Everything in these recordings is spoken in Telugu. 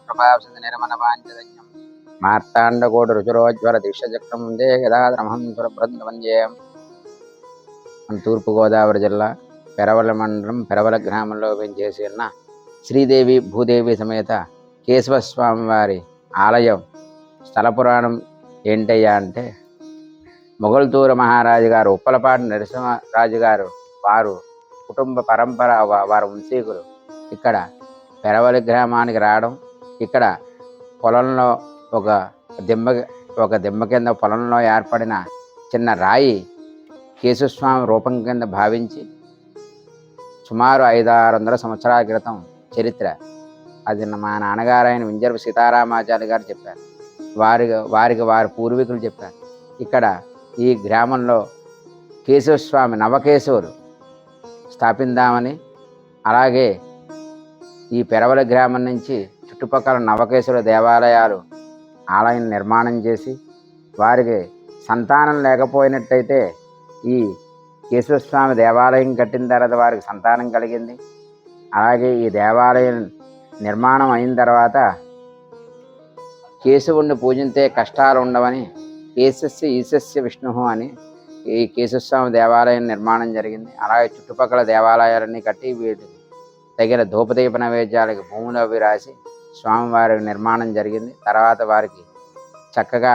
కృపావసతి మార్తాండకోటి రుచురోజ్వర దీక్షచక్రం ఉందే గదాధరమహం సురబృంద వందే తూర్పుగోదావరి జిల్లా పెరవల మండలం పెరవల గ్రామంలో వెంచేసి ఉన్న శ్రీదేవి భూదేవి సమేత కేశవస్వామి వారి ఆలయం స్థల పురాణం ఏంటయ్యా అంటే మొగల్తూరు మహారాజు గారు ఉప్పలపాటి నరసింహరాజు గారు వారు కుటుంబ పరంపర వా- వారి వంశీకులు ఇక్కడ ఎరవలి గ్రామానికి రావడం ఇక్కడ పొలంలో ఒక దిమ్మ ఒక దిమ్మ కింద పొలంలో ఏర్పడిన చిన్న రాయి కేశుస్వామి రూపం కింద భావించి సుమారు ఐదు ఆరు వందల సంవత్సరాల క్రితం చరిత్ర. అది మా నాన్నగారు ఆయన వింజరపు సీతారామాచార్య గారు చెప్పారు. వారి వారికి వారి పూర్వీకులు చెప్పారు. ఇక్కడ ఈ గ్రామంలో కేశవస్వామి నవకేశవులు స్థాపిందామని అలాగే ఈ పెరవల గ్రామం నుంచి చుట్టుపక్కల నవకేశ్వర దేవాలయాలు ఆలయం నిర్మాణం చేసి వారికి సంతానం లేకపోయినట్టయితే ఈ కేశవస్వామి దేవాలయం కట్టిన తర్వాత వారికి సంతానం కలిగింది. అలాగే ఈ దేవాలయం నిర్మాణం అయిన తర్వాత కేశవుణ్ణి పూజించే కష్టాలు ఉండవని కేశస్య ఈశస్య విష్ణు అని ఈ కేశవస్వామి దేవాలయం నిర్మాణం జరిగింది. అలాగే చుట్టుపక్కల దేవాలయాలన్నీ కట్టి వీటి తగిన ధూపదీప నైవేద్యాలకి భూములు అవి రాసి స్వామివారి నిర్మాణం జరిగింది. తర్వాత వారికి చక్కగా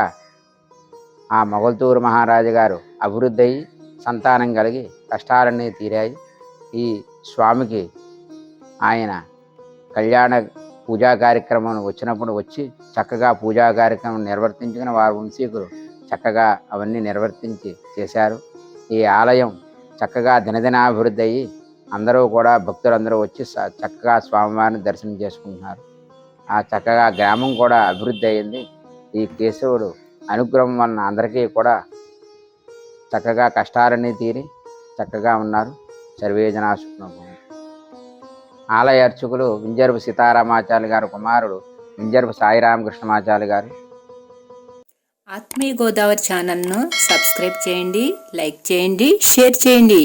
ఆ మొగల్తూరు మహారాజు గారు అభివృద్ధి అయ్యి సంతానం కలిగి కష్టాలన్నీ తీరాయి. ఈ స్వామికి ఆయన కళ్యాణ పూజా కార్యక్రమం వచ్చినప్పుడు వచ్చి చక్కగా పూజా కార్యక్రమం నిర్వర్తించుకుని వారి వంశీకులు చక్కగా అవన్నీ నిర్వర్తించి చేశారు. ఈ ఆలయం చక్కగా దినదినాభివృద్ధి అయ్యి అందరూ కూడా భక్తులందరూ వచ్చి చక్కగా స్వామివారిని దర్శనం చేసుకుంటున్నారు. ఆ చక్కగా గ్రామం కూడా అభివృద్ధి అయింది. ఈ కేశవుడు అనుగ్రహం వలన అందరికీ కూడా చక్కగా కష్టాలన్నీ తీరి చక్కగా ఉన్నారు. సర్వే ఆలయ అర్చకులు వింజర్పు సీతారామాచార్య గారు కుమారుడు వింజరపు సాయిరామకృష్ణమాచార్య గారు. ఆత్మీయ గోదావరి ఛానల్ను సబ్స్క్రైబ్ చేయండి లైక్ చేయండి షేర్ చేయండి.